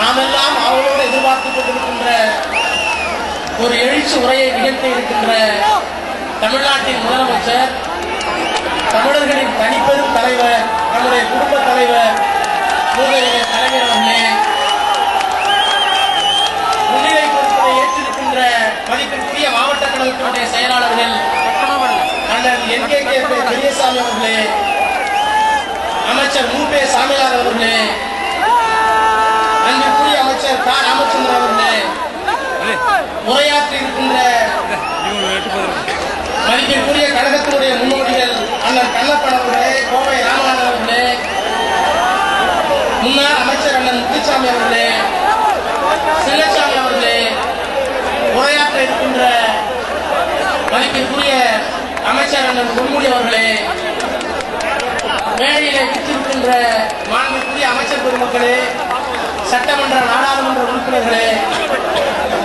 நாமெல்லாம் அவளோடு எதிர்பார்த்துக் கொண்டிருக்கின்ற ஒரு எழுச்சி உரையை நிகழ்த்த இருக்கின்ற தமிழ்நாட்டின் முதலமைச்சர் தமிழர்களின் தனிப்பெரும் தலைவர் நம்முடைய குடும்ப தலைவர் மூதறிஞர் தலைவர் அவர்களே முன்னிலை பொறுப்பை ஏற்றிருக்கின்ற மதிப்பிற்குரிய மாவட்ட கழகத்தினுடைய செயலாளர்கள் அண்ணன் என் கே கே பெரியசாமி அவர்களே அமைச்சர் மு பே சாமிநாதன் அவர்களே அன்பிற்குரிய ராமச்சந்திரன் அவர்களே உரையாற்றி இருக்கின்ற மதிப்பிற்குரிய கழகத்தினுடைய முன்னோடிகள் அண்ணன் கண்ணப்பன் அவர்களே கோவை ராமநாதன் அவர்களே முன்னாள் அமைச்சர் அண்ணன் முத்துசாமி அவர்களே சின்னசாமி அவர்களே உரையாற்ற இருக்கின்ற மதிப்பிற்குரிய அமைச்சர் அண்ணன் பொன்முடி அவர்களே மேடையிலே விற்றிருக்கின்ற மாண்புக்குரிய அமைச்சர் பெருமக்களே நாடாளுமன்ற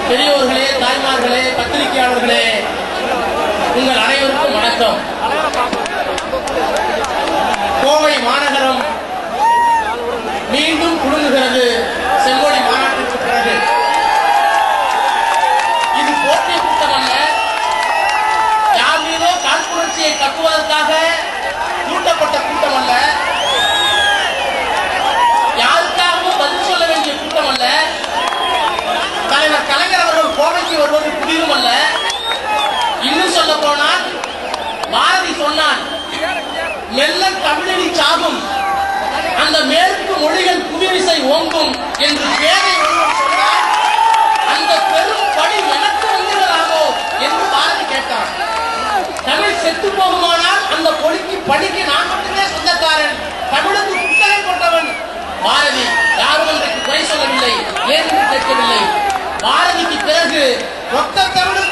பெரியோர்களே தாய்மார்களே பத்திரிகையாளர்களே உங்கள் அனைவருக்கும் வணக்கம். வருவது இன்னும் சொல்ல போனால் பாரதி சொன்னான் மெல்ல தமிழனி சாகும் அந்த மேற்கு மொழிகள் புவிவிசை ஓங்கும் என்று பேரை ஒருவர் சொன்னார். அந்த பெரும் படி எனக்கு என்று பாரதி கேட்டான் தமிழ் செத்து போகுமானால் அந்த பொடிக்கு படிக்கு நான் மட்டுமே சொந்தக்காரன் தமிழுக்கு புத்தகம் போட்டவன் பாரதி. யாரும் அன்றைக்கு குறை சொல்லவில்லை ஏன் கேட்கவில்லை. பாரதிக்கு பிறகு 若田太郎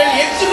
experiência